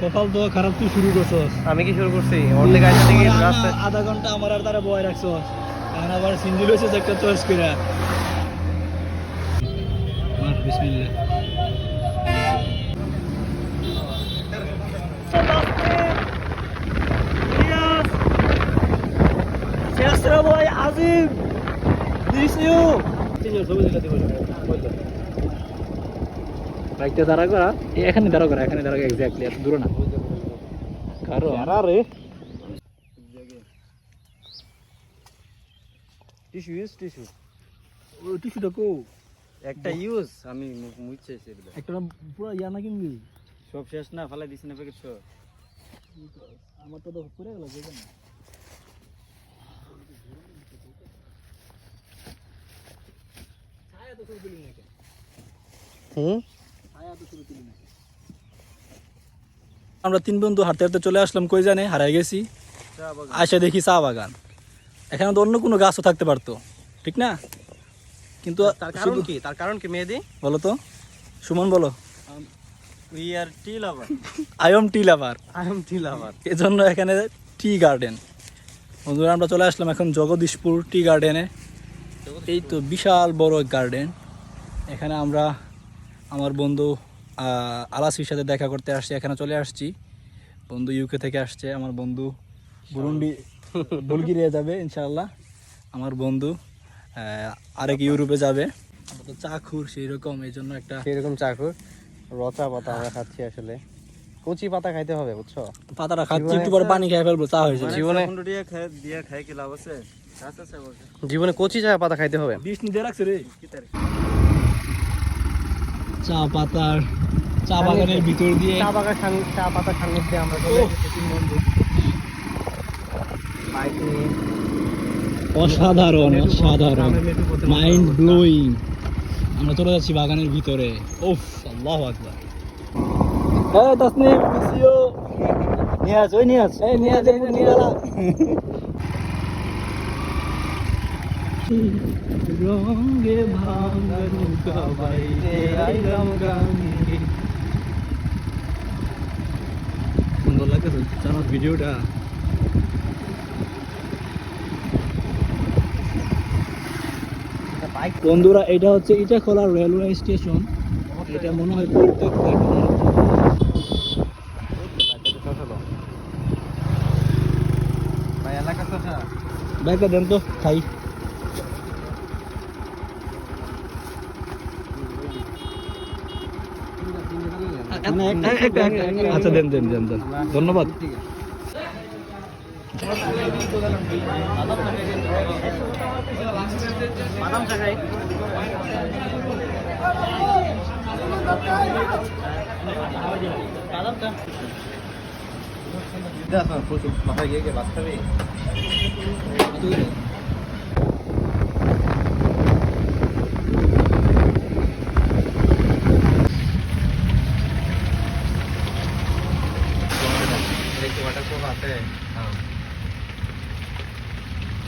কপাল তো খারাপ তুই শুরু করছস আমি কি শুরু করছি? অর্ধেক আইসা থেকে রাস্তায় আধা- ঘণ্টা আমার আর তারা বয় রাখছস এখন আবার সিন্দি লইছিস একটা চয়েস করে। বিসমিল্লাহ। আজিম। দিস ইউ বাইকটা দাঁড়া করা এ, এখানে দাঁড়া করা এখানে দাঁড়া এক্স্যাক্টলি এত দূরে না। কারণ রে টিস্যু ইউজ টিস্যু। ওই টিস্যুটা কো একটা ইউজ আমি মুছছে সেটা একটা পুরো ইয়া না কিনবি সব শেষ না ফালাই দিছি না প্যাকেট সব। আমার তো যে হুম? আমরা তিন বন্ধু হাঁটতে হাঁটতে চলে আসলাম কই জানে? হারাই গেছি। আসে দেখি চা বাগান। এখানে তো অন্য কোনো গাছও থাকতে পারতো ঠিক না? কিন্তু তার কারণ কি? তার কারণ কি মেহেদি? বলো তো। সুমন বলো। We are tea lover I am tea lover I am tea lover এজন্য এখানে টি গার্ডেন বন্ধুরা আমরা চলে আসলাম এখন জগদীশপুর টি গার্ডেনে এই তো বিশাল বড় গার্ডেন এখানে আমরা আমার বন্ধু আলাসির সাথে দেখা করতে আসছি এখানে চলে আসছি। বন্ধু ইউকে থেকে আসছে আমার বন্ধু বুরুন্ডি বুলগিরিয়া যাবে ইনশাআল্লাহ। আমার বন্ধু আহ, আরেক ইউরোপে যাবে। চাখুর সেই রকম এই জন্য একটা সেরকম চাকুর রচা পাতা আমরা খাচ্ছি আসলে। কচি পাতা খাইতে হবে বুঝছ? পাতাটা খাচ্ছি একটু পরে পানি খেয়ে ফেলব চা হয়ে যাবে। জীবনে জীবনে কচি চা পাতা খাইতে হবে। বিষ নিতে রাখছে রে? চা পাতার চা বাগানের ভিতর দিয়ে। চা বাগান চা পাতা আমরা চলে এসেছি বন্ধু। অসাধারণ অসাধারণ। মাইন্ড ব্লোয়িং আমরা চলে যাচ্ছি বাগানের ভিতরে। ওফ আল্লাহু আকবার। হ্যাঁ তাসনিম মিসিও নিয়াজ ওই এই নিয়ে রঙে ভাঙা নৌকা বাইরে আইলাম জানার ভিডিওটা বন্ধুরা এটা হচ্ছে ইটাখোলা রেলওয়ে স্টেশন। এটা মনে হয় শশা ব্যাগটা দেন তো খাই। আচ্ছা দেন দেন দেন দেন। ধন্যবাদ। বাদাম খাই বাদাম প্রচুর মাথায় গিয়ে বাদ খাবে वाटर प्रूफ आते हैं हाँ